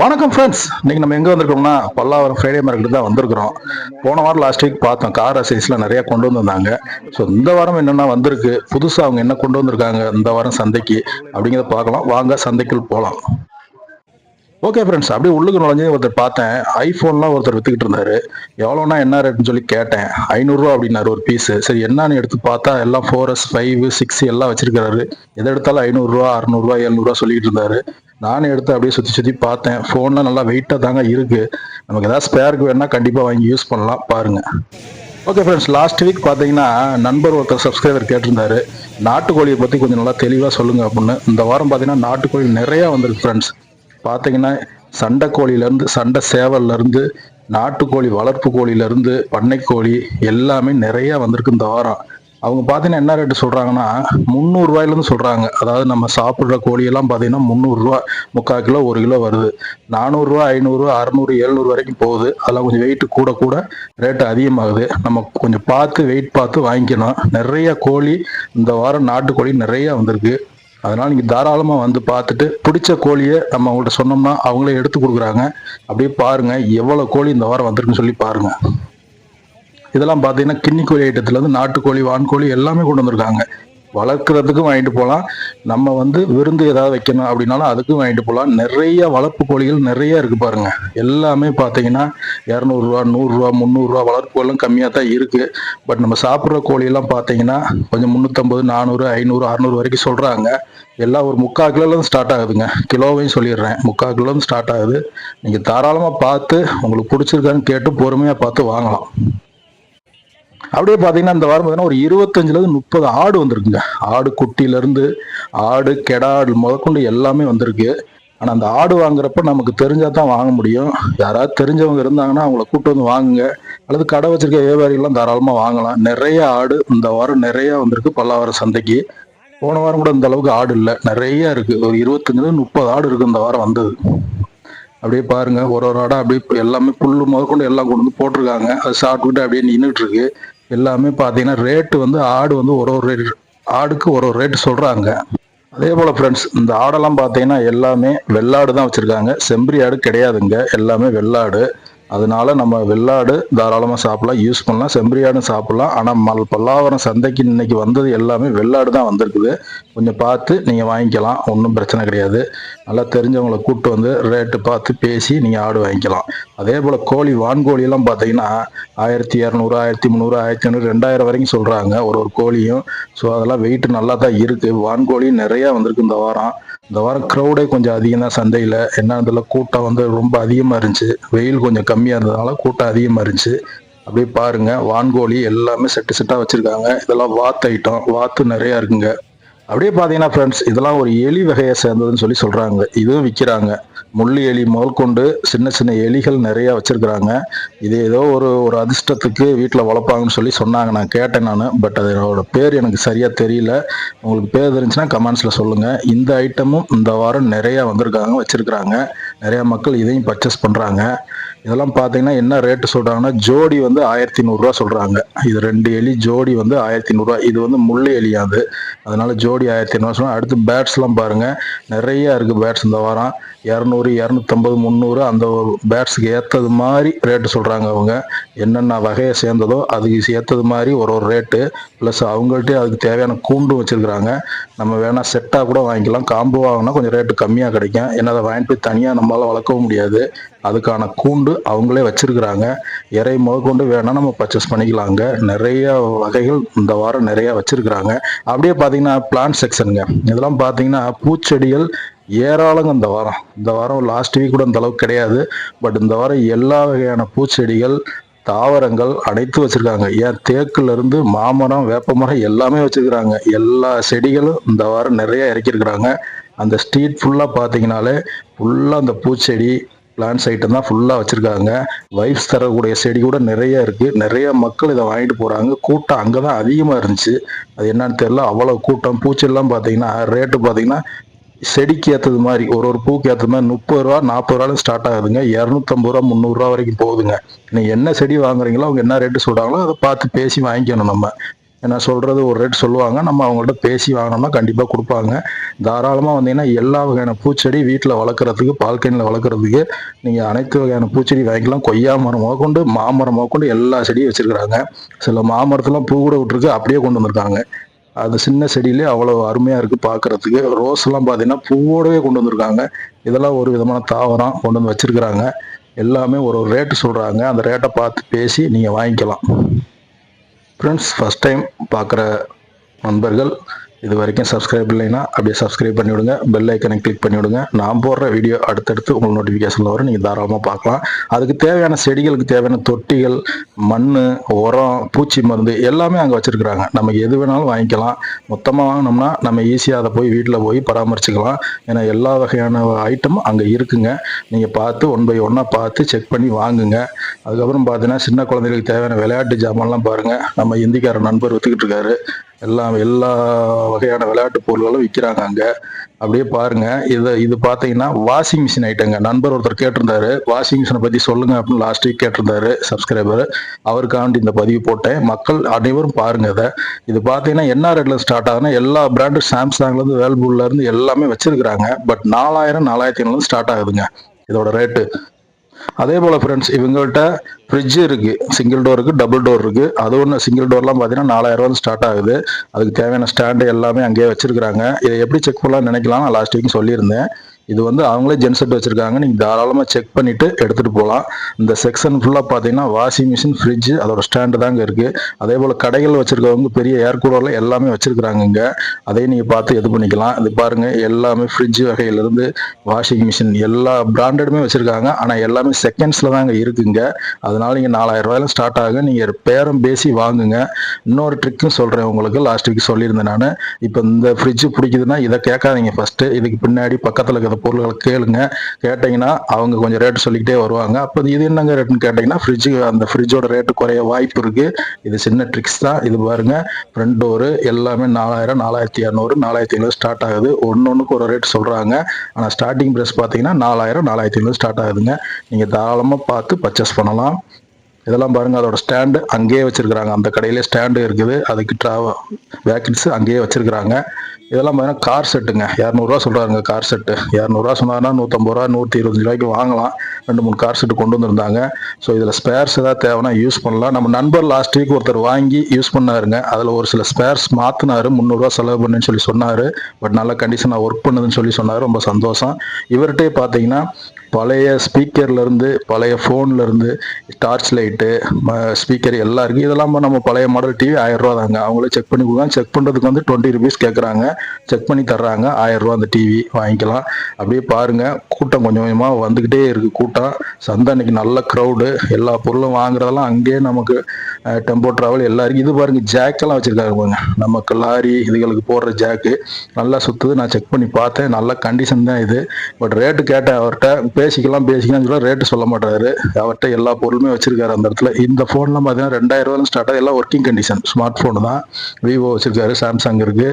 வணக்கம் ஃப்ரெண்ட்ஸ் இன்னைக்கு நம்ம எங்கே வந்திருக்கோம்னா பல்லாவரம் ஃப்ரைடே மார்க்கெட் தான் வந்திருக்கிறோம். போன வாரம் லாஸ்ட் வீக் பார்த்தோம். கார் அசைஸ்லாம் நிறையா கொண்டு வந்திருந்தாங்க. ஸோ இந்த வாரம் என்னென்னா வந்திருக்கு? புதுசாக அவங்க என்ன கொண்டு வந்திருக்காங்க? இந்த வாரம் சந்தைக்கு அப்படிங்கிறத பார்க்கலாம். வாங்க சந்தைக்குள் போகலாம் ஓகே ஃப்ரெண்ட்ஸ் அப்படியே உள்ளுக்கு நுழைஞ்சு ஒருத்தர் பார்த்தேன். ஐஃபோன்லாம் ஒருத்தர் வித்துக்கிட்டு இருந்தாரு. எவ்வளோனா என்ன ரேட்னு சொல்லி கேட்டேன். ஐநூறுரூவா அப்படின்னாரு ஒரு பீஸு சரி என்னன்னு எடுத்து பார்த்தா எல்லாம் ஃபோர் எஸ் ஃபைவ் சிக்ஸ் எல்லாம் வச்சிருக்காரு எதை எடுத்தாலும் ஐநூறுரூவா அறநூறுவா எழுநூறுவா சொல்லிட்டு இருந்தாரு. நானும் எடுத்து அப்படியே சுற்றி சுற்றி பார்த்தேன். ஃபோன்லாம் நல்லா வெயிட்டாக தாங்க இருக்கு. நமக்கு ஏதாவது ஸ்பேருக்கு வேணால் கண்டிப்பாக வாங்கி யூஸ் பண்ணலாம். பாருங்க. ஓகே ஃப்ரெண்ட்ஸ் லாஸ்ட் வீக் பார்த்தீங்கன்னா நண்பர் ஒருத்தர் சப்ஸ்கிரைபர் கேட்டிருந்தாரு. நாட்டுக்கோழியை பற்றி கொஞ்சம் நல்லா தெளிவாக சொல்லுங்க அப்படின்னு. இந்த வாரம் பார்த்தீங்கன்னா நாட்டுக்கோழி நிறையா வந்திருக்கு ஃப்ரெண்ட்ஸ் பார்த்தீங்கன்னா சண்டை கோழியிலேருந்து சண்டை சேவல்லேருந்து நாட்டுக்கோழி வளர்ப்பு கோழியிலேருந்து பண்ணைக்கோழி எல்லாமே நிறையா வந்திருக்கு இந்த வாரம். அவங்க பார்த்தீங்கன்னா என்ன ரேட்டு சொல்கிறாங்கன்னா முந்நூறுரூவாயிலேருந்து சொல்கிறாங்க அதாவது நம்ம சாப்பிட்ற கோழியெல்லாம் பார்த்தீங்கன்னா முந்நூறுரூவா முக்கால் கிலோ ஒரு கிலோ வருது. நானூறுரூவா ஐநூறுரூவா அறநூறு எழுநூறு வரைக்கும் போகுது. அதெல்லாம் கொஞ்சம் வெயிட் கூட கூட ரேட்டு அதிகமாகுது. நம்ம கொஞ்சம் பார்த்து வெயிட் பார்த்து வாங்கிக்கணும். நிறைய கோழி இந்த வாரம் நாட்டுக்கோழி நிறையா வந்திருக்கு. அதனால் நீங்கள் தாராளமாக வந்து பார்த்துட்டு பிடிச்ச கோழியை நம்ம அவங்கள்ட்ட சொன்னோம்னா அவங்களே எடுத்து கொடுக்குறாங்க. அப்படியே பாருங்க எவ்வளோ கோழி இந்த வாரம் வந்திருக்குன்னு சொல்லி பாருங்க. இதெல்லாம் பார்த்தீங்கன்னா கிண்ணி கோழி ஐட்டத்துல இருந்து நாட்டுக்கோழி வான்கோழி எல்லாமே கொண்டு வந்திருக்காங்க. வளர்க்குறதுக்கும் வாங்கிட்டு போகலாம். நம்ம வந்து விருந்து ஏதாவது வைக்கணும் அப்படின்னாலும் அதுக்கும் வாங்கிட்டு போகலாம். நிறைய வளர்ப்பு கோழிகள் நிறைய இருக்கு பாருங்க. எல்லாமே பார்த்தீங்கன்னா இரநூறுவா நூறுரூவா முந்நூறுரூவா வளர்ப்பு கோழிலாம் கம்மியாக தான் இருக்கு. பட் நம்ம சாப்பிட்ற கோழியெல்லாம் பார்த்தீங்கன்னா கொஞ்சம் முந்நூற்றம்பது நானூறு ஐநூறு அறநூறு வரைக்கும் சொல்கிறாங்க எல்லாம் ஒரு முக்கால் கிலோலேருந்து ஸ்டார்ட் ஆகுதுங்க. கிலோவையும் சொல்லிடுறேன். முக்கால் கிலோலேருந்து ஸ்டார்ட் ஆகுது. நீங்கள் தாராளமாக பார்த்து உங்களுக்கு பிடிச்சிருக்கான்னு கேட்டு பொறுமையாக பார்த்து வாங்கலாம். அப்படியே பார்த்தீங்கன்னா இந்த வாரம் பார்த்தீங்கன்னா ஒரு இருபத்தஞ்சுலேருந்து முப்பது ஆடு வந்திருக்குங்க. ஆடு குட்டியிலேருந்து ஆடு கெடாடு முதற்கொண்டு எல்லாமே வந்திருக்கு. ஆனால் அந்த ஆடு வாங்குறப்ப நமக்கு தெரிஞ்சால் தான் வாங்க முடியும். யாராவது தெரிஞ்சவங்க இருந்தாங்கன்னா அவங்கள கூப்பிட்டு வந்து வாங்குங்க. அல்லது கடை வச்சிருக்க வியாபாரிகள்லாம் தாராளமாக வாங்கலாம். நிறைய ஆடு இந்த வாரம் நிறைய வந்திருக்கு பல்லாவரம் சந்தைக்கு. போன வாரம் கூட இந்த அளவுக்கு ஆடு இல்லை. நிறைய இருக்கு. ஒரு இருபத்தஞ்சுல முப்பது ஆடு இருக்கு இந்த வாரம் வந்தது. அப்படியே பாருங்க. ஒரு ஒரு ஆடா அப்படியே எல்லாமே புல்லு முதற்கொண்டு எல்லாம் கொண்டு வந்து போட்டிருக்காங்க. அது சாப்பிட்டுக்கிட்டு அப்படியே நின்றுட்டு இருக்கு. எல்லாமே பார்த்தீங்கன்னா ரேட்டு வந்து ஆடு வந்து ஒரு ஒரு ரேட் ஆடுக்கு ஒரு ஒரு ரேட்டு சொல்கிறாங்க அதே போல் ஃப்ரெண்ட்ஸ் இந்த ஆடெல்லாம் பார்த்தீங்கன்னா எல்லாமே வெள்ளாடு தான் வச்சுருக்காங்க. செம்பரி ஆடு கிடையாதுங்க. எல்லாமே வெள்ளாடு. அதனால நம்ம வெள்ளாடு தாராளமாக சாப்பிடலாம். யூஸ் பண்ணலாம். செம்பரியாடும் சாப்பிடலாம். ஆனால் மல் பல்லாவரம் சந்தைக்கு இன்னைக்கு வந்தது எல்லாமே வெள்ளாடு தான் வந்திருக்குது. கொஞ்சம் பார்த்து நீங்கள் வாங்கிக்கலாம். ஒன்றும் பிரச்சனை கிடையாது. நல்லா தெரிஞ்சவங்களை கூப்பிட்டு வந்து ரேட்டு பார்த்து பேசி நீங்கள் ஆடு வாங்கிக்கலாம். அதே போல் கோழி வான்கோழியெல்லாம் பார்த்தீங்கன்னா ஆயிரத்தி இரநூறு ஆயிரத்தி முந்நூறு ஆயிரத்தி ஐநூறு ரெண்டாயிரம் வரைக்கும் சொல்கிறாங்க ஒரு ஒரு கோழியும். ஸோ அதெல்லாம் வெயிட் நல்லா தான் இருக்குது வான்கோழி நிறையா வந்திருக்கு இந்த வாரம். இந்த வாரம் க்ரௌடே கொஞ்சம் அதிகம் தான் சந்தையில் என்ன இதில் கூட்டம் வந்து ரொம்ப அதிகமாக இருந்துச்சு. வெயில் கொஞ்சம் கம்மியாக இருந்ததுனால கூட்டம் அதிகமாக இருந்துச்சு. அப்படியே பாருங்க வான்கோழி எல்லாமே செட்டு செட்டாக வச்சுருக்காங்க. இதெல்லாம் வாத்து ஐட்டம் வாத்து நிறையா இருக்குங்க. அப்படியே பார்த்தீங்கன்னா ஃப்ரெண்ட்ஸ் இதெல்லாம் ஒரு எலி வகையை சேர்ந்ததுன்னு சொல்லி சொல்கிறாங்க இதுவும் விற்கிறாங்க முள்ளு எலி முதல் கொண்டு சின்ன சின்ன எலிகள் நிறையா வச்சுருக்குறாங்க. இது ஏதோ ஒரு ஒரு அதிர்ஷ்டத்துக்கு வீட்டில் வளர்ப்பாங்கன்னு சொல்லி சொன்னாங்க. நான் கேட்டேன் நான் பட் அதோட பேர் எனக்கு சரியாக தெரியல. உங்களுக்கு பேர் தெரிஞ்சுன்னா கமெண்ட்ஸில் சொல்லுங்கள் இந்த ஐட்டமும் இந்த வாரம் நிறையா வந்திருக்காங்க வச்சுருக்குறாங்க. நிறையா மக்கள் இதையும் பர்ச்சேஸ் பண்ணுறாங்க இதெல்லாம் பார்த்தீங்கன்னா என்ன ரேட்டு சொல்கிறாங்கன்னா ஜோடி வந்து ஆயிரத்தி நூறுரூவா சொல்கிறாங்க இது ரெண்டு எலி ஜோடி வந்து ஆயிரத்தி நூறுரூவா இது வந்து முள்ளு எலியாது. அதனால ஜோடி ஆயிரத்தி ஐநூறு சொல்லுவாங்க அடுத்து பேட்ஸ்லாம் பாருங்க. நிறைய இருக்குது பேட்ஸ் இந்த வாரம். இரநூறு இரநூத்தம்பது முந்நூறு அந்த பேட்ஸுக்கு ஏற்றது மாதிரி ரேட்டு சொல்கிறாங்க அவங்க. என்னென்ன வகையை சேர்ந்ததோ அதுக்கு ஏற்றது மாதிரி ஒரு ஒரு ரேட்டு ப்ளஸ் அவங்கள்ட்டே அதுக்கு தேவையான கூண்டும் வச்சுருக்குறாங்க. நம்ம வேணால் செட்டாக கூட வாங்கிக்கலாம். காம்போ வாங்கினா கொஞ்சம் ரேட்டு கம்மியாக கிடைக்கும். ஏன்னா அதை வாங்கிட்டு போய் தனியாக நம்மளால் வளர்க்கவும் முடியாது. அதுக்கான கூண்டு அவங்களே வச்சுருக்குறாங்க. இறை முதற்கொண்டு வேணால் நம்ம பர்ச்சேஸ் பண்ணிக்கலாங்க நிறைய வகைகள் இந்த வாரம் நிறையா வச்சுருக்குறாங்க. அப்படியே பார்த்தீங்கன்னா பிளான்ட் செக்ஷனுங்க இதெல்லாம் பார்த்தீங்கன்னா பூச்செடிகள் ஏராளங்க இந்த வாரம். இந்த வாரம் லாஸ்ட் வீக் கூட இந்த அளவுக்கு கிடையாது. பட் இந்த வாரம் எல்லா வகையான பூச்செடிகள் தாவரங்கள் அனைத்து வச்சிருக்காங்க. ஏன்? தேக்குல இருந்து மாமரம் வேப்பமரம் எல்லாமே வச்சிருக்கிறாங்க. எல்லா செடிகளும் இந்த வாரம் நிறைய இறக்கியிருக்கிறாங்க. அந்த ஸ்ட்ரீட் ஃபுல்லாக பார்த்தீங்கனாலே ஃபுல்லாக அந்த பூச்செடி பிளான்ஸ் ஐட்டம் தான் ஃபுல்லாக வச்சுருக்காங்க. வைஃப்ஸ் தரக்கூடிய செடி கூட நிறைய இருக்குது நிறைய மக்கள் இதை வாங்கிட்டு போகிறாங்க கூட்டம் அங்கே தான் அதிகமாக இருந்துச்சு. அது என்னன்னு தெரியல. அவ்வளோ கூட்டம். பூச்செல்லாம் பார்த்தீங்கன்னா ரேட்டு பார்த்தீங்கன்னா செடிக்கு ஏற்றது மாதிரி ஒரு ஒரு பூக்கு ஏற்ற மாதிரி முப்பது ரூபா நாற்பது ரூபாலும் ஸ்டார்ட் ஆகுதுங்க. இரநூத்தம்பது ரூபா முந்நூறுரூவா வரைக்கும் போகுதுங்க. நீங்கள் என்ன செடி வாங்குறீங்களோ அவங்க என்ன ரேட்டு சொல்கிறாங்களோ அதை பார்த்து பேசி வாங்கிக்கணும் நம்ம. என்ன சொல்கிறது ஒரு ரேட் சொல்லுவாங்க. நம்ம அவங்கள்ட்ட பேசி வாங்கினோம்னா கண்டிப்பாக கொடுப்பாங்க. தாராளமாக வந்தீங்கன்னா எல்லா வகையான பூச்செடி வீட்டில் வளர்க்குறதுக்கு பால்கனியில் வளர்க்குறதுக்கு நீங்கள் அனைத்து வகையான பூச்செடி வாங்கிக்கலாம். கொய்யா மரம் கொண்டு மாமரம் கொண்டு எல்லா செடியும் வச்சுருக்குறாங்க. சில மாமரத்துலாம் பூ கூட விட்டுருக்கு அப்படியே கொண்டு வந்திருக்காங்க. அது சின்ன செடியிலே அவ்வளோ அருமையாக இருக்குது பார்க்குறதுக்கு ரோஸ்லாம் பார்த்தீங்கன்னா பூவோடவே கொண்டு வந்திருக்காங்க. இதெல்லாம் ஒரு விதமான தாவரம் கொண்டு வந்து வச்சுருக்குறாங்க. எல்லாமே ஒரு ஒரு ரேட்டு சொல்கிறாங்க அந்த ரேட்டை பார்த்து பேசி நீங்கள் வாங்கிக்கலாம். ஃப்ரெண்ட்ஸ் ஃபஸ்ட் டைம் பார்க்குற நண்பர்கள் இது வரைக்கும் சப்ஸ்கிரைப் இல்லைன்னா அப்படியே சப்ஸ்கிரைப் பண்ணிவிடுங்க. பெல் ஐக்கனை கிளிக் பண்ணிவிடுங்க. நான் போடுற வீடியோ அடுத்தடுத்து உங்களுக்கு நோட்டிஃபிகேஷனில் வரும். நீங்கள் தாராளமாக பார்க்கலாம். அதுக்கு தேவையான செடிகளுக்கு தேவையான தொட்டிகள் மண் உரம் பூச்சி மருந்து எல்லாமே அங்கே வச்சுருக்குறாங்க. நமக்கு எது வேணாலும் வாங்கிக்கலாம். மொத்தமாக வாங்கினோம்னா நம்ம ஈஸியாக அதை போய் வீட்டில் போய் பராமரிச்சுக்கலாம். ஏன்னா எல்லா வகையான ஐட்டமும் அங்கே இருக்குங்க. நீங்கள் பார்த்து ஒன் பை ஒன்னாக பார்த்து செக் பண்ணி வாங்குங்க. அதுக்கப்புறம் பார்த்தீங்கன்னா சின்ன குழந்தைகளுக்கு தேவையான விளையாட்டு ஜாமான்லாம் பாருங்கள் நம்ம இந்திக்கார நண்பர் விற்றுக்கிட்டு இருக்காரு. எல்லாம் எல்லா வகையான விளையாட்டு பொருள்களும் விற்கிறாங்க அங்கே. அப்படியே பாருங்க. இதை இது பார்த்தீங்கன்னா வாஷிங் மிஷின் ஐட்டங்க நண்பர் ஒருத்தர் கேட்டிருந்தாரு. வாஷிங் மிஷினை பற்றி சொல்லுங்க அப்படின்னு லாஸ்ட் வீக் கேட்டிருந்தாரு சப்ஸ்கிரைபர் அவருக்காண்டி இந்த பதிவு போட்டேன். மக்கள் அனைவரும் பாருங்க இதை. இது பார்த்தீங்கன்னா என்ன ரேட்ல ஸ்டார்ட் ஆகுதுன்னா எல்லா பிராண்டும் சாம்சங்லேருந்து வேல்பூல்லேருந்து எல்லாமே வச்சிருக்கிறாங்க. பட் நாலாயிரம் நாலாயிரத்தி ஐநூறுலேருந்து ஸ்டார்ட் ஆகுதுங்க. இதோட ரேட்டு அதே போல் ஃப்ரெண்ட்ஸ் இவங்கள்ட்ட ஃப்ரிட்ஜ் இருக்குது சிங்கிள் டோர் இருக்குது டபுள் டோர் இருக்குது அது ஒன்று சிங்கிள் டோர்லாம் பார்த்தீங்கன்னா நாலாயிரம் ரூபா ஸ்டார்ட் ஆகுது. அதுக்கு தேவையான ஸ்டாண்டு எல்லாமே அங்கேயே வச்சுருக்குறாங்க. இதை எப்படி செக் பண்ணலாம்னு நினைக்கலாம் நான் லாஸ்ட் வீக் சொல்லியிருந்தேன். இது வந்து அவங்களே ஜென்செட் வச்சுருக்காங்க. நீங்கள் தாராளமாக செக் பண்ணிவிட்டு எடுத்துகிட்டு போகலாம் இந்த செக்ஷன் ஃபுல்லாக பார்த்தீங்கன்னா வாஷிங் மிஷின் ஃப்ரிட்ஜ் அதோட ஸ்டாண்டு தாங்க இருக்குது அதே போல் கடைகள் வச்சுருக்கவங்க பெரிய ஏர் கூலரில் எல்லாமே வச்சுருக்குறாங்க இங்கே. அதையும் நீங்கள் பார்த்து இது பண்ணிக்கலாம். இது பாருங்கள் எல்லாமே ஃப்ரிட்ஜ் வகையிலேருந்து வாஷிங் மிஷின் எல்லா பிராண்டடுமே வச்சுருக்காங்க. ஆனால் எல்லாமே செகண்ட்ஸில் தாங்க இருக்குங்க அதனால் நீங்கள் நாலாயிரம் ரூபாயில ஸ்டார்ட் ஆகுங்க. நீங்கள் பேரம் பேசி வாங்குங்க. இன்னொரு ட்ரிக்கும் சொல்கிறேன் உங்களுக்கு. லாஸ்ட் வீக் சொல்லியிருந்தேன் நான். இப்போ இந்த ஃப்ரிட்ஜ் பிடிக்குதுன்னா இதை கேட்காதீங்க ஃபஸ்ட்டு இதுக்கு பின்னாடி பக்கத்தில் இருக்கிற பொருள்களை கேளுங்க. கேட்டிங்கன்னா அவங்க கொஞ்சம் ரேட் சொல்லிக்கிட்டே வருவாங்க. அப்போ இது என்னங்க ரேட்டுன்னு கேட்டிங்கன்னா ஃப்ரிட்ஜு அந்த ஃப்ரிட்ஜோட ரேட்டு குறைய வாய்ப்பு இருக்கு. இது சின்ன ட்ரிக்ஸ் தான். இது பாருங்க ஃப்ரண்ட் டோரு எல்லாமே நாலாயிரம் நாலாயிரத்தி இரநூறு நாலாயிரத்தி ஐநூறு ஸ்டார்ட் ஆகுது. ஒன்று ஒன்றுக்கு ஒரு ரேட் சொல்கிறாங்க ஆனால் ஸ்டார்டிங் ப்ரைஸ் பார்த்தீங்கன்னா நாலாயிரம் நாலாயிரத்தி ஐநூறு ஸ்டார்ட் ஆகுதுங்க. நீங்கள் தாராளமாக பார்த்து பர்ச்சேஸ் பண்ணலாம். இதெல்லாம் பாருங்க அதோட ஸ்டாண்டு அங்கேயே வச்சிருக்கிறாங்க. அந்த கடையிலே ஸ்டாண்டு இருக்குது. அதுக்கு ட்ராவல் வேக்கன்ஸ் அங்கேயே வச்சிருக்கிறாங்க. இதெல்லாம் பார்த்தீங்கன்னா கார் செட்டுங்க இரநூறுவா சொல்கிறாங்க கார் செட்டு இரநூறுவா சொன்னாங்கன்னா நூற்றம்பது ரூபா நூற்றி இருபத்தஞ்சு ரூபாய்க்கு வாங்கலாம். ரெண்டு மூணு கார் செட்டு கொண்டு வந்திருந்தாங்க. ஸோ இதில் ஸ்பேர்ஸ் ஏதாவது தேவைன்னா யூஸ் பண்ணலாம். நம்ம நண்பர் லாஸ்ட் வீக் ஒருத்தர் வாங்கி யூஸ் பண்ணாருங்க. அதில் ஒரு சில ஸ்பேர்ஸ் மாற்றினாரு முந்நூறுரூவா செலவு பண்ணுன்னு சொல்லி சொன்னார். பட் நல்ல கண்டிஷனாக ஒர்க் பண்ணுதுன்னு சொல்லி சொன்னார். ரொம்ப சந்தோஷம். இவர்கிட்டே பார்த்தீங்கன்னா பழைய ஸ்பீக்கர்லேருந்து பழைய ஃபோன்லேருந்து டார்ச் லைட்டு ஸ்பீக்கர் எல்லாம் இருக்குது இதெல்லாம் நம்ம பழைய மாடல் டிவி ஆயிரரூவா தாங்க. அவங்களே செக் பண்ணி கொடுக்காங்க செக் பண்ணுறதுக்கு வந்து டுவெண்ட்டி ருபீஸ் கேட்குறாங்க செக் பண்ணி தர்றாங்க. ஆயிரரூவா அந்த டிவி வாங்கிக்கலாம். அப்படியே பாருங்கள் கூட்டம் கொஞ்சம் கொஞ்சமாக வந்துக்கிட்டே இருக்குது கூட்டம். சந்தை அன்னைக்கு நல்ல க்ரௌடு எல்லா பொருளும் வாங்குறதெல்லாம் அங்கேயே நமக்கு டெம்போ ட்ராவல் எல்லாம் இருக்குது இது பாருங்கள் ஜாக்கெல்லாம் வச்சுருக்காங்க பாருங்க. நமக்கு லாரி இதுகளுக்கு போடுற ஜாக்கு நல்லா சுற்றுது நான் செக் பண்ணி பார்த்தேன். நல்ல கண்டிஷன் தான் இது. பட் ரேட்டு கேட்டேன் அவர்கிட்ட பேசிக்கலாம் பேசிக்கலாம் சொல்ல ரேட்டு சொல்ல மாட்டாரு அவர்கிட்ட எல்லா பொருளுமே வச்சிருக்காரு அந்த இடத்துல. இந்த ஃபோன்லாம் பார்த்தீங்கன்னா ரெண்டாயிரம் ரூபாய் ஸ்டார்ட் ஆகுது எல்லாம் ஒர்க்கிங் கண்டிஷன் ஸ்மார்ட் ஃபோன் தான். விவோ வச்சிருக்காரு சாம்சங் இருக்கு.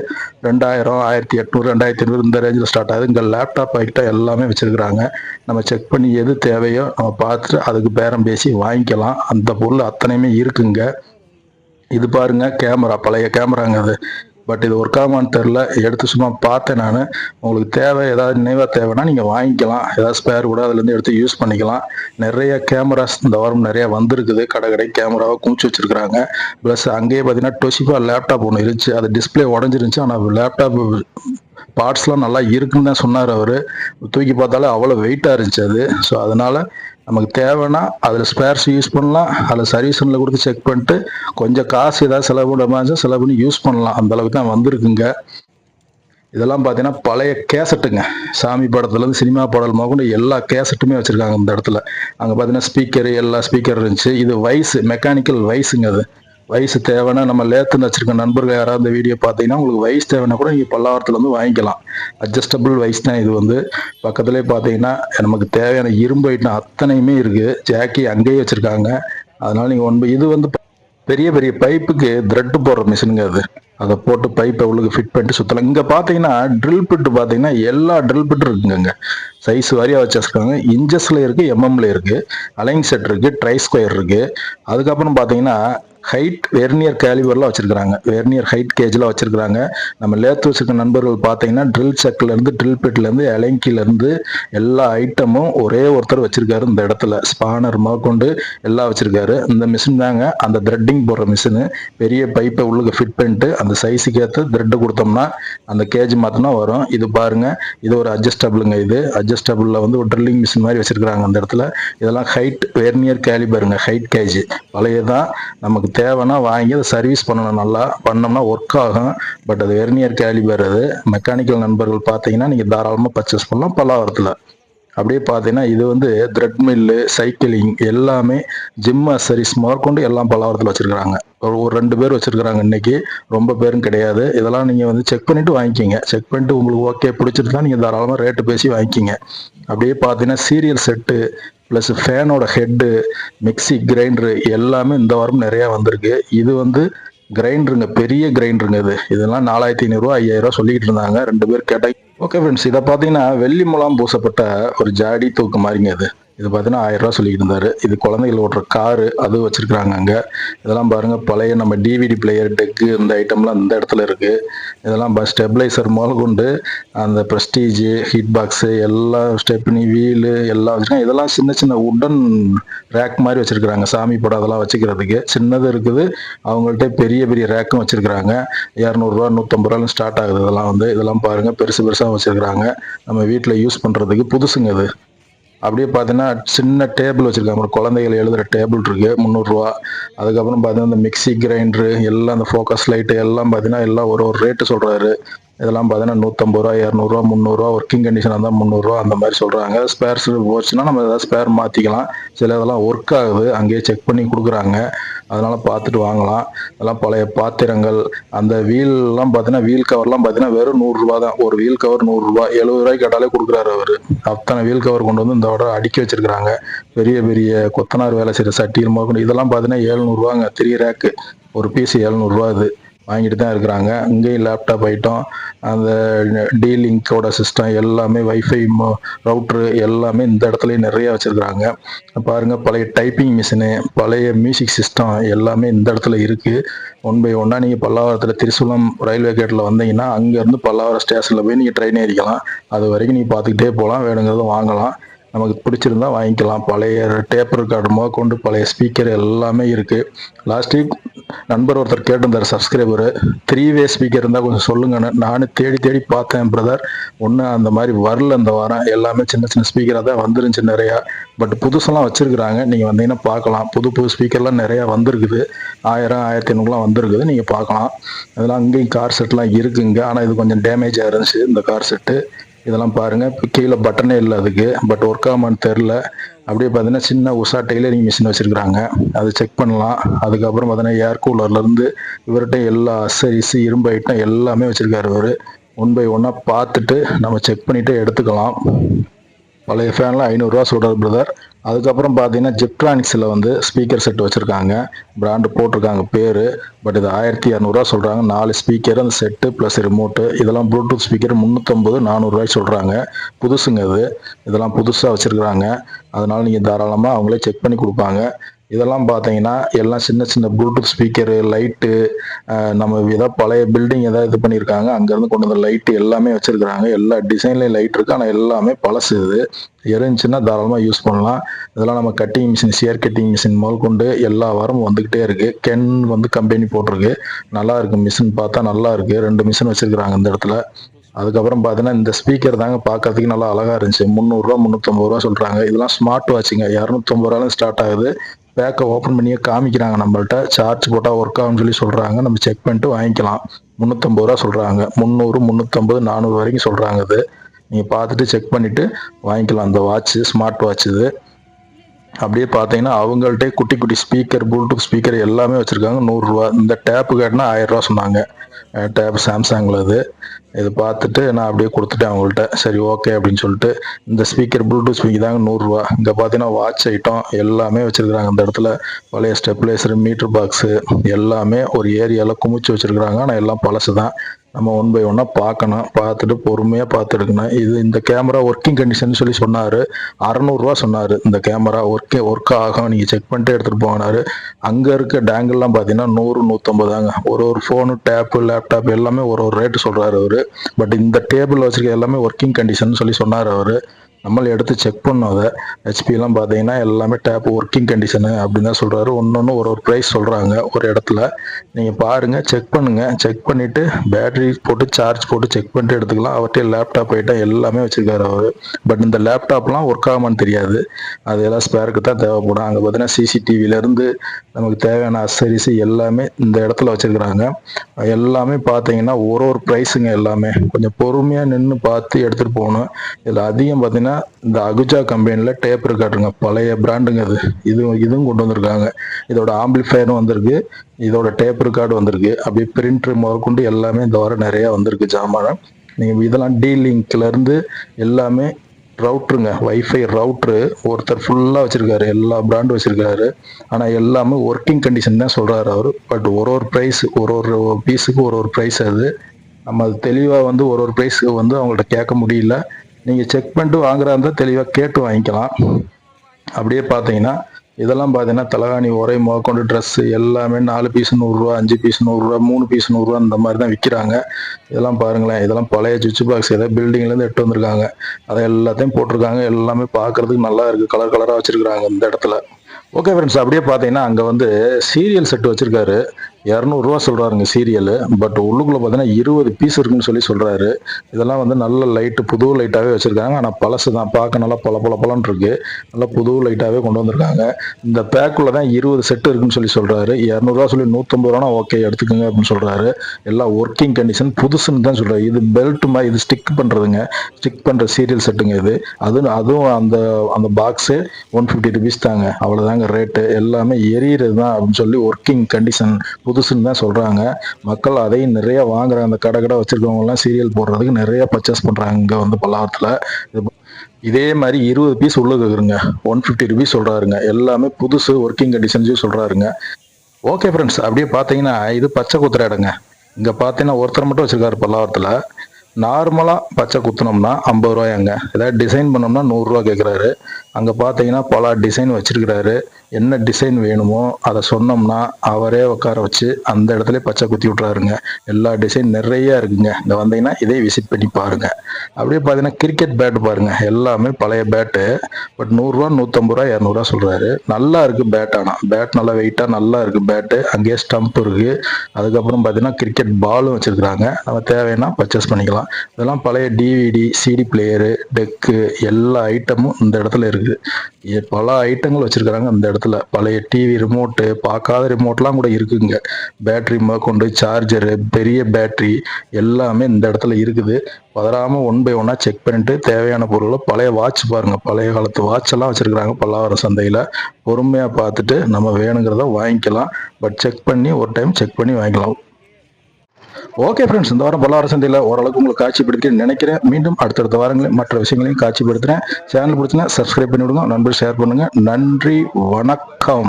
ரெண்டாயிரம் ஆயிரத்தி எட்நூறு ரெண்டாயிரத்தி ஐநூறு இந்த ரேஞ்சில் ஸ்டார்ட் ஆகுது. இங்கே லேப்டாப் ஐக்கிட்ட எல்லாமே வச்சிருக்கிறாங்க. நம்ம செக் பண்ணி எது தேவையோ நம்ம பார்த்துட்டு அதுக்கு பேரம் பேசி வாங்கிக்கலாம். அந்த பொருள் அத்தனையுமே இருக்குங்க. இது பாருங்க கேமரா பழைய கேமராங்க அது. பட் இது ஒர்க் ஆகுமான்னு தெரில எடுத்து சும்மா பார்த்தேன் நான். உங்களுக்கு தேவை ஏதாவது நினைவாக தேவைன்னா நீங்கள் வாங்கிக்கலாம். ஏதாவது ஸ்பேர் கூட அதுலேருந்து எடுத்து யூஸ் பண்ணிக்கலாம். நிறைய கேமராஸ் இந்த வாரம் நிறைய வந்திருக்குது. கடை கடை கேமராவை குமிச்சு வச்சிருக்கிறாங்க. ப்ளஸ் அங்கேயே பார்த்தீங்கன்னா டொசிஃபா லேப்டாப் ஒன்று இருந்துச்சு. அது டிஸ்பிளே உடஞ்சிருந்துச்சு. ஆனால் லேப்டாப் பார்ட்ஸ்லாம் நல்லா இருக்குன்னு தான் சொன்னார் அவர். தூக்கி பார்த்தாலே அவ்வளோ வெயிட்டாக இருந்துச்சு அது. ஸோ அதனால நமக்கு தேவைன்னா அதில் ஸ்பேர்ஸ் யூஸ் பண்ணலாம். அதில் சர்வீஸில் கொடுத்து செக் பண்ணிட்டு கொஞ்சம் காசு ஏதாவது செலவு பண்ண செலவு பண்ணி யூஸ் பண்ணலாம். அந்த அளவுக்கு தான் வந்திருக்குங்க. இதெல்லாம் பார்த்தீங்கன்னா பழைய கேசட்டுங்க. சாமி படத்துலேருந்து சினிமா பாடல் முதற்கொண்டு எல்லா கேசட்டுமே வச்சுருக்காங்க இந்த இடத்துல. அங்கே பார்த்தீங்கன்னா ஸ்பீக்கர் எல்லா ஸ்பீக்கர் இருந்துச்சு. இது வயசு மெக்கானிக்கல் வயசுங்க அது. வயசு தேவைன்னா நம்ம லேத்துன்னு வச்சிருக்க நண்பர்கள் யாராவது இந்த வீடியோ பார்த்தீங்கன்னா உங்களுக்கு வயசு தேவைன்னா கூட நீங்கள் பல்லாவரத்தில் வந்து வாங்கிக்கலாம். அட்ஜஸ்டபிள் வயசு தான் இது வந்து. பக்கத்துலேயே பார்த்தீங்கன்னா நமக்கு தேவையான இரும்பு ஐட்டம் அத்தனையுமே இருக்குது ஜாக்கி அங்கேயே வச்சுருக்காங்க. அதனால் நீங்கள் ஒன்பது இது வந்து பெரிய பெரிய பைப்புக்கு த்ரெட் போடுற மிஷினுங்க அது. அதை போட்டு பைப்பை உள்ளுக்கு ஃபிட் பண்ணிட்டு சுற்றலாம் இங்கே பார்த்தீங்கன்னா ட்ரில் பிட்டு பார்த்தீங்கன்னா எல்லா ட்ரில் பிட்டும் இருக்குங்க சைஸ் வாரியாக வச்சிருக்காங்க. இன்ச்சஸில் இருக்குது எம்எம்ல இருக்குது அலைன் செட் இருக்குது ட்ரை ஸ்கொயர் இருக்குது அதுக்கப்புறம் பார்த்தீங்கன்னா ஹைட் வெர்னியர் கேலிபர்ல வச்சுருக்கிறாங்க. வெர்னியர் ஹைட் கேஜில் வச்சுருக்கிறாங்க. நம்ம லேத்து நண்பர்கள் பார்த்தீங்கன்னா ட்ரில் செக்கிலேருந்து ட்ரில் பெட்லேருந்து எலங்கிலேருந்து எல்லா ஐட்டமும் ஒரே ஒருத்தர் வச்சுருக்காரு இந்த இடத்துல. ஸ்பானர் கொண்டு எல்லாம் வச்சுருக்காரு. இந்த மிஷின் தாங்க அந்த த்ரெட்டிங் போடுற மிஷினு பெரிய பைப்பை உள்ளுக்கு ஃபிட் பண்ணிட்டு அந்த சைஸுக்கு ஏற்ற த்ரெட்டு கொடுத்தோம்னா அந்த கேஜ் மாத்தினா வரும். இது பாருங்கள் இது ஒரு அட்ஜஸ்டபிளுங்க இது. அட்ஜஸ்டபிளில் வந்து ஒரு ட்ரில்லிங் மிஷின் மாதிரி வச்சுருக்கிறாங்க அந்த இடத்துல. இதெல்லாம் ஹைட் வெர்னியர் கேலிபருங்க ஹைட் கேஜ் பழையதான் நமக்கு தேவைன்னா வாங்கி அதை சர்வீஸ் பண்ணணும். நல்லா பண்ணோம்னா ஒர்க் ஆகும். பட் அது வெர்னியர் கேலிபர் அது மெக்கானிக்கல் நண்பர்கள் பார்த்தீங்கன்னா நீங்கள் தாராளமாக பர்ச்சேஸ் பண்ணலாம் பல்லாவரத்தில். அப்படியே பார்த்தீங்கன்னா இது வந்து த்ரெட் மில்லு சைக்கிளிங் எல்லாமே ஜிம் அசரிஸ் முதற்கொண்டு எல்லாம் பல்லாவரத்தில் வச்சுருக்குறாங்க. ஒரு ஒரு ரெண்டு பேர் வச்சுருக்குறாங்க இன்னைக்கு. ரொம்ப பேரும் கிடையாது. இதெல்லாம் நீங்கள் வந்து செக் பண்ணிட்டு வாங்கிக்கிங்க. செக் பண்ணிட்டு உங்களுக்கு ஓகே பிடிச்சிருந்தா நீங்கள் தாராளமாக ரேட்டு பேசி வாங்கிக்கிங்க. அப்படியே பார்த்தீங்கன்னா சீரியல் செட்டு ப்ளஸ் ஃபேனோட ஹெட்டு மிக்ஸி கிரைண்டரு எல்லாமே இந்த வாரம் நிறையா வந்திருக்கு. இது வந்து கிரைண்டருங்க பெரிய கிரைண்டருங்க இது. இதெல்லாம் நாலாயிரத்தி ஐநூறுரூவா ஐயாயிரூவா சொல்லிக்கிட்டு இருந்தாங்க. ரெண்டு பேர் கேட்டால் ஓகே ஃப்ரெண்ட்ஸ் இதை பார்த்தீங்கன்னா வெள்ளி மூலம் பூசப்பட்ட ஒரு ஜாடி தூக்கு மாதிரிங்க இது. இது பார்த்தீங்கன்னா ஆயிரம் ரூபா சொல்லிட்டு இருந்தாரு. இது குழந்தைகள் ஓட்டுற காரு அது வச்சுருக்குறாங்க அங்க. இதெல்லாம் பாருங்க பழைய நம்ம டிவிடி பிளேயர் டெக்கு இந்த ஐட்டம்லாம் இந்த இடத்துல இருக்கு. இதெல்லாம் பஸ் ஸ்டெபிளைசர் முதல் கொண்டு அந்த ப்ரெஸ்டீஜு ஹீட் பாக்ஸு எல்லா ஸ்டெப்னி வீலு எல்லாம் வச்சிருக்காங்க. இதெல்லாம் சின்ன சின்ன உடன் ரேக் மாதிரி வச்சுருக்குறாங்க. சாமி படம் அதெல்லாம் வச்சுக்கிறதுக்கு. சின்னது இருக்குது. அவங்கள்ட்ட பெரிய பெரிய ரேக்கும் வச்சுருக்குறாங்க. இரநூறுவா நூற்றம்பது ரூபாய் ஸ்டார்ட் ஆகுது இதெல்லாம் வந்து. இதெல்லாம் பாருங்க பெருசு பெருசாக வச்சுருக்குறாங்க. நம்ம வீட்டில் யூஸ் பண்ணுறதுக்கு புதுசுங்க அது அப்படியே பார்த்தீங்கன்னா சின்ன டேபிள் வச்சுருக்காங்க. ஒரு குழந்தைகள் எழுதுகிற டேபிள் இருக்குது முந்நூறுரூவா. அதுக்கப்புறம் பார்த்தீங்கன்னா இந்த மிக்ஸி கிரைண்டரு எல்லாம் அந்த ஃபோக்கஸ் லைட்டு எல்லாம் பார்த்தீங்கன்னா எல்லாம் ஒரு ஒரு ரேட்டு சொல்கிறாரு இதெல்லாம் பார்த்தீங்கன்னா நூற்றம்பது ரூபா இரநூறுவா முந்நூறுரூவா ஒர்க்கிங் கண்டிஷன் இருந்தால் முந்நூறுரூவா அந்த மாதிரி சொல்கிறாங்க ஸ்பேர்ஸ் போச்சுன்னா நம்ம ஏதாவது ஸ்பேர் மாற்றிக்கலாம் சில இதெல்லாம் ஒர்க் ஆகுது. அங்கேயே செக் பண்ணி கொடுக்குறாங்க. அதனால் பார்த்துட்டு வாங்கலாம். அதெல்லாம் பழைய பாத்திரங்கள் அந்த வீல்லாம் பார்த்தீங்கன்னா வீல் கவர்லாம் பார்த்தீங்கன்னா வெறும் நூறுரூவா தான். ஒரு வீல் கவர் நூறுரூவா எழுபது ரூபாய்க்கு கேட்டாலே கொடுக்குறாரு அவர். அத்தனை வீல் கவர் கொண்டு வந்து இந்த தடவை அடுக்கி வச்சிருக்கிறாங்க. பெரிய பெரிய கொத்தனார் வேலை செய்கிற சட்டியில் முதற்கொண்டு இதெல்லாம் பார்த்தீங்கன்னா ஏழ்நூறுவாங்க த்ரீ ரேக்கு ஒரு பீஸ் ஏழ்நூறுரூவா இது. வாங்கிட்டு தான் இருக்கிறாங்க. இங்கேயும் லேப்டாப் ஐட்டம் அந்த டீலிங்கோட சிஸ்டம் எல்லாமே வைஃபை ரவுட்ரு எல்லாமே இந்த இடத்துலையும் நிறைய வச்சிருக்கிறாங்க. பாருங்க பழைய டைப்பிங் மிஷினு பழைய மியூசிக் சிஸ்டம் எல்லாமே இந்த இடத்துல இருக்கு. ஒன் பை ஒன்னா நீங்க பல்லாவரத்தில் திருசூலம் ரயில்வே கேட்டில் வந்தீங்கன்னா அங்கேருந்து பல்லாவரம் ஸ்டேஷனில் போய் நீங்கள் ட்ரெயின் ஏறிக்கலாம். அது வரைக்கும் நீங்கள் பார்த்துக்கிட்டே போகலாம். வேணுங்கிறத வாங்கலாம். நமக்கு பிடிச்சிருந்தா வாங்கிக்கலாம். பழைய டேப் ரெக்கார்டு முதற்கொண்டு பழைய ஸ்பீக்கர் எல்லாமே இருக்கு. லாஸ்ட் வீக் நண்பர் ஒருத்தர் கேட்டிருந்தார் சப்ஸ்கிரைபர் த்ரீ வே ஸ்பீக்கர் இருந்தால் கொஞ்சம் சொல்லுங்கன்னு. நானும் தேடி தேடி பார்த்தேன் பிரதர் ஒன்றும் அந்த மாதிரி வரல இந்த வாரம். எல்லாமே சின்ன சின்ன ஸ்பீக்கராக தான் வந்துருந்துச்சு நிறையா. பட் புதுசெல்லாம் வச்சுருக்குறாங்க. நீங்கள் வந்தீங்கன்னா பார்க்கலாம். புது புது ஸ்பீக்கர்லாம் நிறையா வந்திருக்குது. ஆயிரம் ஆயிரத்தி ஐநூறுலாம் வந்திருக்குது. நீங்கள் பார்க்கலாம். அதெல்லாம் அங்கேயும் கார் செட்லாம் இருக்குங்க. ஆனால் இது கொஞ்சம் டேமேஜாக இருந்துச்சு இந்த கார் செட்டு இதெல்லாம் பாருங்க. இப்போ கீழே பட்டனே இல்லை அதுக்கு. பட் ஒர்க் ஆகாமான்னு தெரில. அப்படியே பார்த்தீங்கன்னா சின்ன உஷா டெய்லரிங் மிஷின் வச்சுருக்குறாங்க. அதை செக் பண்ணலாம். அதுக்கப்புறம் பார்த்தீங்கன்னா ஏர் கூலர்லேருந்து இவர்கிட்ட எல்லா அசரிஸு இரும்பு ஐட்டம் எல்லாமே வச்சிருக்காரு இவர். ஒன் பை ஒன்னாக பார்த்துட்டு நம்ம செக் பண்ணிவிட்டு எடுத்துக்கலாம். பழைய ஃபேன்லாம் ஐநூறுரூவா சொல்கிறார் பிரதர் அதுக்கப்புறம் பார்த்தீங்கன்னா ஜெப்ட்ரானிக்ஸில் வந்து ஸ்பீக்கர் செட் வச்சுருக்காங்க. பிராண்டு போட்டிருக்காங்க பேர். பட் இது ஆயிரத்தி இரநூறுவா சொல்கிறாங்க நாலு ஸ்பீக்கர் அந்த செட்டு ப்ளஸ் ரிமோட்டு இதெல்லாம் ப்ளூடூத் ஸ்பீக்கர் முந்நூற்றம்பது நானூறுரூவாய்க்கு சொல்கிறாங்க புதுசுங்க இது. இதெல்லாம் புதுசாக வச்சுருக்குறாங்க. அதனால் நீங்கள் தாராளமாக அவங்களே செக் பண்ணி கொடுப்பாங்க. இதெல்லாம் பார்த்தீங்கன்னா எல்லாம் சின்ன சின்ன ப்ளூடூத் ஸ்பீக்கரு லைட்டு நம்ம ஏதாவது பழைய பில்டிங் ஏதாவது இது பண்ணியிருக்காங்க. அங்கேருந்து கொண்டு வந்த லைட்டு எல்லாமே வச்சுருக்குறாங்க. எல்லா டிசைன்லேயும் லைட் இருக்குது ஆனால் எல்லாமே பழசு இது. எரிஞ்சுன்னா தாராளமாக யூஸ் பண்ணலாம். இதெல்லாம் நம்ம cutting machine shear cutting machine முதல் கொண்டு எல்லா வாரமும் வந்துக்கிட்டே இருக்குது கென் வந்து கம்பெனி போட்டிருக்கு. நல்லா இருக்குது மிஷின் பார்த்தா நல்லா இருக்குது ரெண்டு மிஷின் வச்சுருக்குறாங்க இந்த இடத்துல. அதுக்கப்புறம் பார்த்தீங்கன்னா இந்த ஸ்பீக்கர் தாங்க பார்க்கறதுக்கு நல்லா அழகா இருந்துச்சு. முந்நூறுரூவா முந்நூற்றம்பது ரூபா சொல்கிறாங்க இதெல்லாம் ஸ்மார்ட் வாட்சுங்க இரநூத்தம்பது ரூபாலும் ஸ்டார்ட் ஆகுது. பேக்கை ஓப்பன் பண்ணியே காமிக்கிறாங்க நம்மள்ட்ட. சார்ஜ் போட்டால் ஒர்க் ஆகும்னு சொல்லி சொல்கிறாங்க நம்ம செக் பண்ணிட்டு வாங்கிக்கலாம். முந்நூற்றம்பது ரூபா சொல்கிறாங்க முந்நூறு முந்நூற்றம்பது நானூறு வரைக்கும் சொல்கிறாங்க இது. நீங்கள் பார்த்துட்டு செக் பண்ணிவிட்டு வாங்கிக்கலாம். அந்த வாட்ச் ஸ்மார்ட் வாட்ச் இது. அப்படியே பார்த்தீங்கன்னா அவங்கள்ட்டே குட்டி குட்டி ஸ்பீக்கர் ப்ளூடூத் ஸ்பீக்கர் எல்லாமே வச்சுருக்காங்க. நூறுரூவா இந்த டேப்பு கேட்டினா ஆயிரம் ரூபா சொன்னாங்க. டேப் சாம்சங்கில் இது. இது பார்த்துட்டு நான் அப்படியே கொடுத்துட்டேன் அவங்கள்ட்ட. சரி ஓகே அப்படின்னு சொல்லிட்டு இந்த ஸ்பீக்கர் ப்ளூடூத் ஸ்பீக்கர் தாங்க நூறுரூவா. இங்கே பார்த்தீங்கன்னா வாட்ச் ஐட்டம் எல்லாமே வச்சுருக்குறாங்க. இந்த இடத்துல பழைய ஸ்டெப்லைசர் மீட்டர் பாக்ஸு எல்லாமே ஒரு ஏரியாவில் குமிச்சு வச்சுருக்குறாங்க. ஆனால் எல்லாம் பழசு தான் நம்ம ஒன் பை ஒன்னாக பார்க்கணும். பார்த்துட்டு பொறுமையாக பார்த்து எடுக்கணும் இது இந்த கேமரா ஒர்க்கிங் கண்டிஷன் சொல்லி சொன்னார். அறநூறுவா சொன்னார். இந்த கேமரா ஒர்க்கே ஒர்க் ஆகும். நீங்கள் செக் பண்ணிட்டு எடுத்துகிட்டு போனார் அங்கே இருக்க டேங்கிள்லாம் பார்த்தீங்கன்னா நூறு நூற்றம்பதாங்க ஒரு ஒரு ஃபோனு டேப்பு லேப்டாப் எல்லாமே ஒரு ஒரு ரேட்டு சொல்கிறாரு அவர். பட் இந்த டேபிள் வச்சிருக்க எல்லாமே ஒர்க்கிங் கண்டிஷன் சொல்லி சொன்னார் அவர். நம்மள எடுத்து செக் பண்ணோம் அதை ஹெச்பிலாம் பார்த்தீங்கன்னா எல்லாமே டேப் ஒர்க்கிங் கண்டிஷனு அப்படின்னு தான் சொல்கிறாரு ஒன்று ஒரு ஒரு ப்ரைஸ் சொல்கிறாங்க ஒரு இடத்துல. நீங்கள் பாருங்கள் செக் பண்ணுங்கள் செக் பண்ணிவிட்டு பேட்டரி போட்டு சார்ஜ் போட்டு செக் பண்ணிட்டு எடுத்துக்கலாம். அவர்கிட்ட லேப்டாப் ஐட்டம் எல்லாமே வச்சுருக்காரு அவர். பட் இந்த லேப்டாப்லாம் ஒர்க் ஆகாமான்னு தெரியாது. அது எல்லாம் ஸ்பேருக்கு தான் தேவைப்படும். அங்கே பார்த்தீங்கன்னா சிசிடிவிலேருந்து நமக்கு தேவையான அசரிஸ் எல்லாமே இந்த இடத்துல வச்சுருக்குறாங்க. எல்லாமே பார்த்தீங்கன்னா ஒரு ஒரு ப்ரைஸுங்க எல்லாமே. கொஞ்சம் பொறுமையாக நின்று பார்த்து எடுத்துகிட்டு போகணும். இதில் அதிகம் பார்த்தீங்கன்னா இந்த அகுஜா கம்பெனியில் டேப் இருக்காட்டுங்க பழைய பிராண்டுங்க அது இது இதுவும் கொண்டு வந்திருக்காங்க. இதோட ஆம்பிளிஃபயரும் வந்திருக்கு. இதோட டேப் ரெக்கார்டு வந்திருக்கு. அப்படியே பிரிண்டர் முதற்கொண்டு எல்லாமே இந்த வாரம் நிறையா வந்திருக்கு ஜாமானம் நீங்கள் இதெல்லாம் டி லிங்க்லேருந்து எல்லாமே ரவுட்ருங்க வைஃபை ரவுட்ரு ஒருத்தர் ஃபுல்லாக வச்சுருக்காரு. எல்லா பிராண்டும் வச்சுருக்காரு. ஆனால் எல்லாமே ஒர்க்கிங் கண்டிஷன் தான் சொல்கிறாரு அவர். பட் ஒரு ஒரு ப்ரைஸ் ஒரு ஒரு பீஸுக்கு ஒரு ஒரு ப்ரைஸ் அது. நம்ம அது தெளிவாக வந்து ஒரு ஒரு ப்ரைஸுக்கு வந்து அவங்கள்ட்ட கேட்க முடியல. நீங்கள் செக் பண்ணிட்டு வாங்குறா இருந்தால் தெளிவாக கேட்டு வாங்கிக்கலாம். அப்படியே பார்த்தீங்கன்னா இதெல்லாம் பார்த்தீங்கன்னா தலகாணி உரை முதற்கொண்டு ட்ரெஸ்ஸு எல்லாமே நாலு பீஸ் நூறுரூவா அஞ்சு பீஸ் நூறுரூவா மூணு பீஸ் நூறுரூவா இந்த மாதிரி தான் விற்கிறாங்க இதெல்லாம் பாருங்களேன் இதெல்லாம் பழைய சுவிட்ச் பாக்ஸ் ஏதோ பில்டிங்லேருந்து எடுத்து வந்திருக்காங்க. அதை எல்லாத்தையும் போட்டிருக்காங்க. எல்லாமே பார்க்கறதுக்கு நல்லா இருக்குது கலர் கலராக வச்சுருக்குறாங்க இந்த இடத்துல. ஓகே ஃப்ரெண்ட்ஸ் அப்படியே பார்த்தீங்கன்னா அங்கே வந்து சீரியல் செட் வச்சுருக்காரு. இரநூறுவா சொல்கிறாருங்க சீரியலு பட் உள்ளுக்குள்ளே பார்த்தீங்கன்னா இருபது பீஸ் இருக்குன்னு சொல்லி சொல்கிறாரு இதெல்லாம் வந்து நல்ல லைட்டு புது லைட்டாகவே வச்சுருக்காங்க. ஆனால் பழசு தான். பார்க்க நல்லா பல பல பலன் இருக்குது நல்லா புது லைட்டாகவே கொண்டு வந்திருக்காங்க. இந்த பேக்குள்ள தான் இருபது செட்டு இருக்குன்னு சொல்லி சொல்கிறாரு இரநூறுவா சொல்லி நூற்றம்பது ரூபா ஓகே எடுத்துக்கோங்க அப்படின்னு சொல்கிறாரு எல்லாம் ஒர்க்கிங் கண்டிஷன் புதுசுன்னு தான் சொல்கிறாரு இது பெல்ட் மாதிரி இது ஸ்டிக் பண்ணுறதுங்க ஸ்டிக் பண்ணுற சீரியல் செட்டுங்க இது. அது அதுவும் அந்த அந்த பாக்ஸு ஒன் ஃபிஃப்டி ருபீஸ் தாங்க. அவ்வளோதாங்க ரேட்டு எல்லாமே எரியறது தான் அப்படின்னு சொல்லி ஒர்க்கிங் கண்டிஷன் புதுசுன்னு தான் சொல்கிறாங்க மக்கள் அதையும் நிறைய வாங்குறாங்க. அந்த கடை கடை வச்சுருக்கவங்கலாம் சீரியல் போடுறதுக்கு நிறைய பர்ச்சேஸ் பண்ணுறாங்க இங்கே வந்து பல்லாவரத்தில். இது இதே மாதிரி இருபது பீஸ் உள்ளே இருக்குங்க ஒன் ஃபிஃப்டி ருபீஸ் சொல்கிறாருங்க எல்லாமே புதுசு ஒர்க்கிங் கண்டிஷன்ஸையும் சொல்கிறாருங்க ஓகே ஃப்ரெண்ட்ஸ் அப்படியே பார்த்தீங்கன்னா இது பச்சை குத்துற இடங்க இங்கே பார்த்தீங்கன்னா ஒருத்தர் மட்டும் வச்சிருக்காரு பல்லாவரத்தில். நார்மலாக பச்சை குத்துனோம்னா ஐம்பது ரூபாயாங்க. ஏதாவது டிசைன் பண்ணோம்னா நூறுரூவா கேட்குறாரு அங்கே பார்த்தீங்கன்னா பல டிசைன் வச்சிருக்கிறாரு. என்ன டிசைன் வேணுமோ அதை சொன்னோம்னா அவரே உட்கார வச்சு அந்த இடத்துல பச்சை குத்தி விட்றாருங்க எல்லா டிசைன் நிறைய இருக்குங்க. இங்கே வந்தீங்கன்னா இதே விசிட் பண்ணி பாருங்க. அப்படியே பார்த்தீங்கன்னா கிரிக்கெட் பேட்டு பாருங்க. எல்லாமே பழைய பேட்டு பட் நூறுரூவா நூற்றம்பது ரூபா இரநூறுவா சொல்கிறாரு நல்லா இருக்கு பேட் ஆனால் பேட் நல்லா வெயிட்டாக நல்லா இருக்கு பேட்டு அங்கேயே ஸ்டம்ப் இருக்குது அதுக்கப்புறம் பார்த்தீங்கன்னா கிரிக்கெட் பாலும் வச்சுருக்குறாங்க. நம்ம தேவைன்னா பர்ச்சேஸ் பண்ணிக்கலாம். இதெல்லாம் பழைய டிவிடி சிடி பிளேயரு டெக்கு எல்லா ஐட்டமும் இந்த இடத்துல இருக்குது பல ஐட்டங்கள் வச்சுருக்கிறாங்க அந்த இடத்துல. பழைய டிவி ரிமோட்டு பார்க்காத ரிமோட்லாம் கூட இருக்குங்க. பேட்ரி கொண்டு சார்ஜரு பெரிய பேட்டரி எல்லாமே இந்த இடத்துல இருக்குது. பதறாமல் ஒன் பை ஒன்னாக செக் பண்ணிட்டு தேவையான பொருளை பழைய வாட்ச் பாருங்கள் பழைய காலத்து வாட்ச் எல்லாம் பல்லாவரம் சந்தையில். பொறுமையாக பார்த்துட்டு நம்ம வேணுங்கிறத வாங்கிக்கலாம். பட் செக் பண்ணி ஒரு டைம் செக் பண்ணி வாங்கிக்கலாம். ஓகே ஃப்ரெண்ட்ஸ் இந்த வாரம் பல்லார சந்தையில் ஓரளவுக்கு உங்களுக்கு காட்சிப்படுத்தி நினைக்கிறேன். மீண்டும் அடுத்தடுத்த வாரங்களில் மற்ற விஷயங்களையும் காட்சிப்படுத்துகிறேன் சேனல் பிடிச்சினா சப்ஸ்கிரைப் பண்ணி விடுங்க நண்பர் ஷேர் பண்ணுங்கள் நன்றி வணக்கம்.